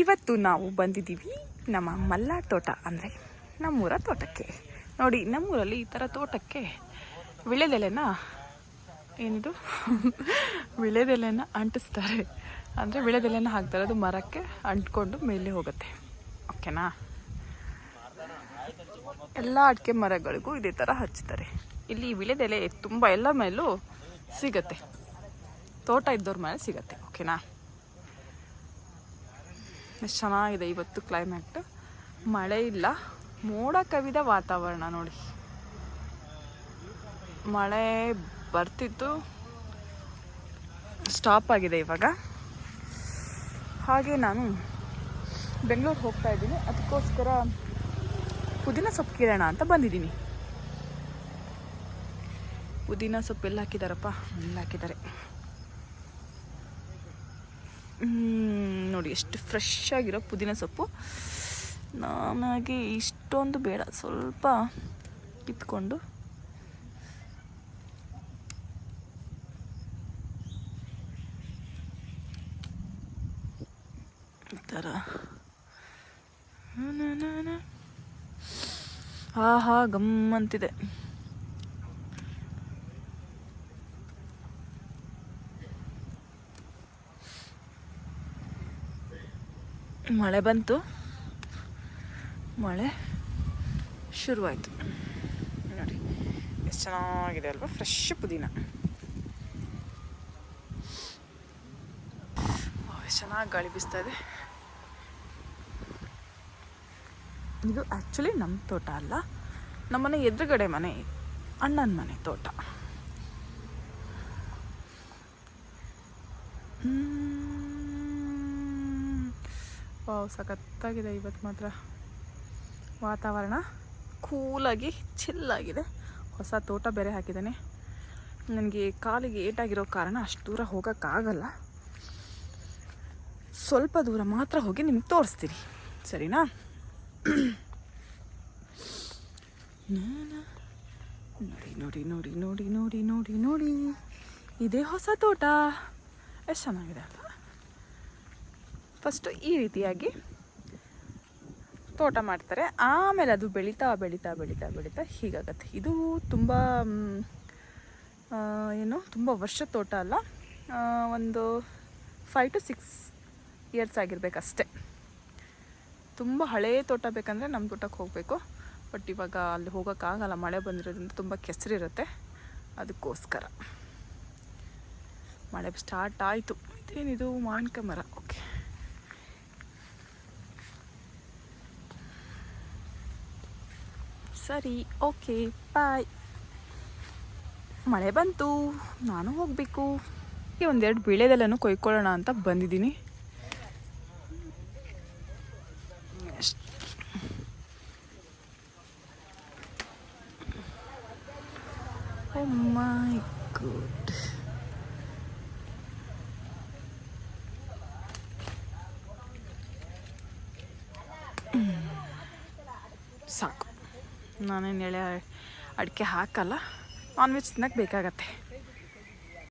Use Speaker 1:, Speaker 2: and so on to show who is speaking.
Speaker 1: ಇವತ್ತು ನಾವು ಬಂದಿದ್ದೀವಿ ನಮ್ಮ ಮಲ್ಲಾ ತೋಟ ಅಂದರೆ ನಮ್ಮೂರ ತೋಟಕ್ಕೆ. ನೋಡಿ, ನಮ್ಮೂರಲ್ಲಿ ಈ ಥರ ತೋಟಕ್ಕೆ ವಿಳೆದೆಲೆನ ಏನಿದು ವಿಳೆದೆಲೆನ ಅಂಟಿಸ್ತಾರೆ. ಅಂದರೆ ವಿಳೆದೆಲೆನ ಹಾಕ್ತಾರೆ. ಅದು ಮರಕ್ಕೆ ಅಂಟ್ಕೊಂಡು ಮೇಲೆ ಹೋಗುತ್ತೆ. ಓಕೆನಾ? ಎಲ್ಲ ಅಡಿಕೆ ಮರಗಳಿಗೂ ಇದೇ ಥರ ಹಚ್ಚುತ್ತಾರೆ. ಇಲ್ಲಿ ವಿಳೆದೆಲೆ ತುಂಬ ಎಲ್ಲ ಮೇಲೂ ಸಿಗತ್ತೆ. ತೋಟ ಇದ್ದವ್ರ ಮೇಲೆ ಸಿಗತ್ತೆ. ಓಕೆನಾ? ಎಷ್ಟು ಚೆನ್ನಾಗಿದೆ ಇವತ್ತು ಕ್ಲೈಮೇಟ್ ಮಳೆ ಇಲ್ಲ. ಮೋಡ ಕವಿದ ವಾತಾವರಣ ನೋಡಿ. ಮಳೆ ಬರ್ತಿತ್ತು. ಸ್ಟಾಪ್ ಆಗಿದೆ ಇವಾಗ. ಹಾಗೆ ನಾನು ಬೆಂಗಳೂರು ಹೋಗ್ತಾ ಇದ್ದೀನಿ. ಅದಕ್ಕೋಸ್ಕರ ಪುದೀನ ಸೊಪ್ಪು ಕೀಳೋಣ ಅಂತ ಬಂದಿದ್ದೀನಿ. ಪುದೀನ ಸೊಪ್ಪು ಎಲ್ಲ ಹಾಕಿದಾರಪ್ಪ. ಎಲ್ಲ ಹಾಕಿದ್ದಾರೆ. ನೋಡಿ, ಎಷ್ಟು ಫ್ರೆಶ್ ಆಗಿರೋ ಪುದೀನ ಸೊಪ್ಪು. ನಾನಾಗಿ ಇಷ್ಟೊಂದು ಬೇಡ, ಸ್ವಲ್ಪ ಕಿತ್ಕೊಂಡು ಈ ಥರ ಆಹಾ ಗಮ್ಮಂತಿದೆ. ಮಳೆ ಬಂತು. ಮಳೆ ಶುರುವಾಯಿತು. ನೋಡಿ, ಎಷ್ಟು ಚೆನ್ನಾಗಿದೆ ಅಲ್ವಾ? ಫ್ರೆಶ್ ಪುದೀನ. ಎಷ್ಟು ಚೆನ್ನಾಗಿ ಗಾಳಿ ಬೀಸ್ತಾ ಇದೆ. ಇದು ಆ್ಯಕ್ಚುಲಿ ನಮ್ಮ ತೋಟ ಅಲ್ಲ. ನಮ್ಮನೆ ಎದುರುಗಡೆ ಮನೆ, ಅಣ್ಣನ ಮನೆ ತೋಟ. ವಾವ್, ಸಖತ್ತಾಗಿದೆ ಇವತ್ತು ಮಾತ್ರ. ವಾತಾವರಣ ಕೂಲಾಗಿ ಚಿಲ್ಲಾಗಿದೆ ಹೊಸ ತೋಟ ಬೇರೆ ಹಾಕಿದ್ದಾನೆ. ನನಗೆ ಕಾಲಿಗೆ ಏಟಾಗಿರೋ ಕಾರಣ ಅಷ್ಟು ದೂರ ಹೋಗೋಕ್ಕಾಗಲ್ಲ. ಸ್ವಲ್ಪ ದೂರ ಮಾತ್ರ ಹೋಗಿ ನಿಮ್ಗೆ ತೋರಿಸ್ತೀನಿ. ಸರಿನಾ? ನೋಡಿ ನೋಡಿ ನೋಡಿ ನೋಡಿ ನೋಡಿ ನೋಡಿ ನೋಡಿ. ಇದೇ ಹೊಸ ತೋಟ. ಎಷ್ಟು ಚೆನ್ನಾಗಿದೆ ಅಲ್ವಾ? ಫಸ್ಟು ಈ ರೀತಿಯಾಗಿ ತೋಟ ಮಾಡ್ತಾರೆ. ಆಮೇಲೆ ಅದು ಬೆಳೀತಾ ಬೆಳೀತಾ ಬೆಳೀತಾ ಬೆಳೀತಾ ಹೀಗಾಗತ್ತೆ. ಇದು ತುಂಬ ಏನು, ತುಂಬ ವರ್ಷ ತೋಟ ಅಲ್ಲ. ಒಂದು ಫೈವ್ ಟು ಸಿಕ್ಸ್ ಇಯರ್ಸ್ ಆಗಿರ್ಬೇಕಷ್ಟೆ. ತುಂಬ ಹಳೇ ತೋಟ ಬೇಕಂದರೆ ನಮ್ಮ ತೋಟಕ್ಕೆ ಹೋಗಬೇಕು. ಬಟ್ ಇವಾಗ ಅಲ್ಲಿ ಹೋಗೋಕ್ಕಾಗಲ್ಲ. ಮಳೆ ಬಂದಿರೋದ್ರಿಂದ ತುಂಬ ಕೆಸರಿರುತ್ತೆ. ಅದಕ್ಕೋಸ್ಕರ. ಮಳೆ ಸ್ಟಾರ್ಟ್ ಆಯಿತು. ಇದೇನಿದು ಮಾವಿನಕಾಯಿ ಮರ ಓಕೆ. ಸರಿ, ಓಕೆ ಬಾಯ್ ಮಳೆ ಬಂತು, ನಾನು ಹೋಗಬೇಕು. ಒಂದೆರಡು ಬೆಳೆದೆಲ್ಲನೂ ಕೊಯ್ಕೊಳ್ಳೋಣ ಅಂತ ಬಂದಿದ್ದೀನಿ. My good god. ಸಾಕು. ನಾನೇನು ಎಳೆ ಅಡಿಕೆ ಹಾಕಲ್ಲ ನಾನ್ ವೆಜ್ ತಿನ್ನಕ್ಕೆ ಬೇಕಾಗತ್ತೆ.